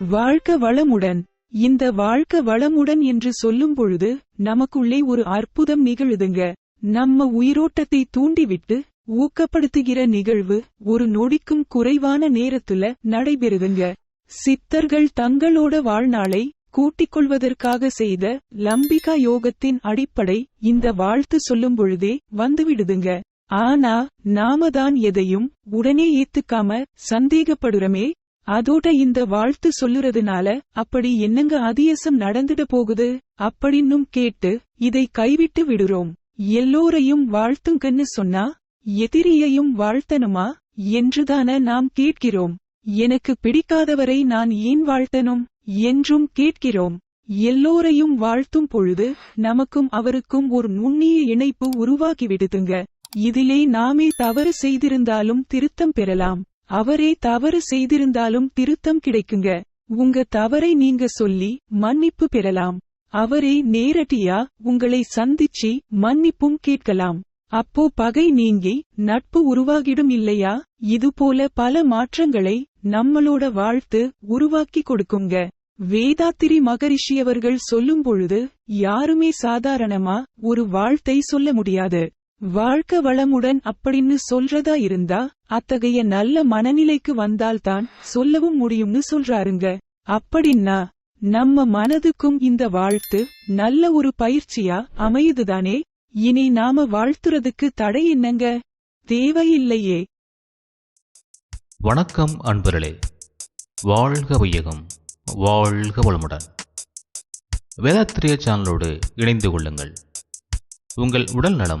வாழ்க்க வளமுடன். இந்த வாழ்க்க வளமுடன் என்று சொல்லும் பொழுது நமக்குள்ளே ஒரு அற்புதம் நிகழுதுங்க. நம்ம உயிரோட்டத்தை தூண்டிவிட்டு ஊக்கப்படுத்துகிற நிகழ்வு ஒரு நொடிக்கும் குறைவான நேரத்துல நடைபெறுதுங்க. சித்தர்கள் தங்களோட வாழ்நாளை கூட்டிக் கொள்வதற்காக செய்த லம்பிகா யோகத்தின் அடிப்படை இந்த வாழ்த்து சொல்லும் பொழுதே வந்துவிடுதுங்க. ஆனா நாம தான் எதையும் உடனே ஏத்துக்காம சந்தேகப்படுறமே அதோட இந்த வாழ்த்து சொல்லுறதுனால அப்படி என்னங்க அதியசம் நடந்துட போகுது? அப்படின்னும் கேட்டு இதை கைவிட்டு விடுறோம். எல்லோரையும் வாழ்த்துங்கன்னு சொன்னா எதிரியையும் வாழ்த்தனுமா என்றுதான நாம் கேட்கிறோம். எனக்கு பிடிக்காதவரை நான் ஏன் வாழ்த்தனும் என்றும் கேட்கிறோம். எல்லோரையும் வாழ்த்தும் பொழுது நமக்கும் அவருக்கும் ஒரு நுண்ணிய இணைப்பு உருவாகிவிடுதுங்க. இதிலே நாமே தவறு செய்திருந்தாலும் திருத்தம் பெறலாம். அவரே தவறு செய்திருந்தாலும் திருத்தம் கிடைக்குங்க. உங்க தவறை நீங்க சொல்லி மன்னிப்பு பெறலாம். அவரே நேரடியா உங்களை சந்திச்சு மன்னிப்பும் கேட்கலாம். அப்போ பகை நீங்கி நட்பு உருவாகிடும் இல்லையா? இதுபோல பல மாற்றங்களை நம்மளோட வாழ்த்து உருவாக்கி கொடுக்குங்க. வேதாத்திரி மகரிஷி அவர்கள் சொல்லும் பொழுது யாருமே சாதாரணமா ஒரு வாழ்த்தை சொல்ல முடியாது. வாழ்க்க வளமுடன் அப்படின்னு சொல்றதா இருந்தா அத்தகைய நல்ல மனநிலைக்கு வந்தால்தான் சொல்லவும் முடியும்னு சொல்றாருங்க. அப்படின்னா நம்ம மனதுக்கும் இந்த வாழ்த்து நல்ல ஒரு பயிற்சியா அமையுதுதானே? இனி நாம வாழ்த்துறதுக்கு தடை என்னங்க? தேவையில்லையே. வணக்கம் அன்பர்களே. வாழ்க வையகம் வாழ்க வளமுடன். வேதாத்திரிய சேனலோடு இணைந்து கொள்ளுங்கள். உங்கள் உடல் நலம்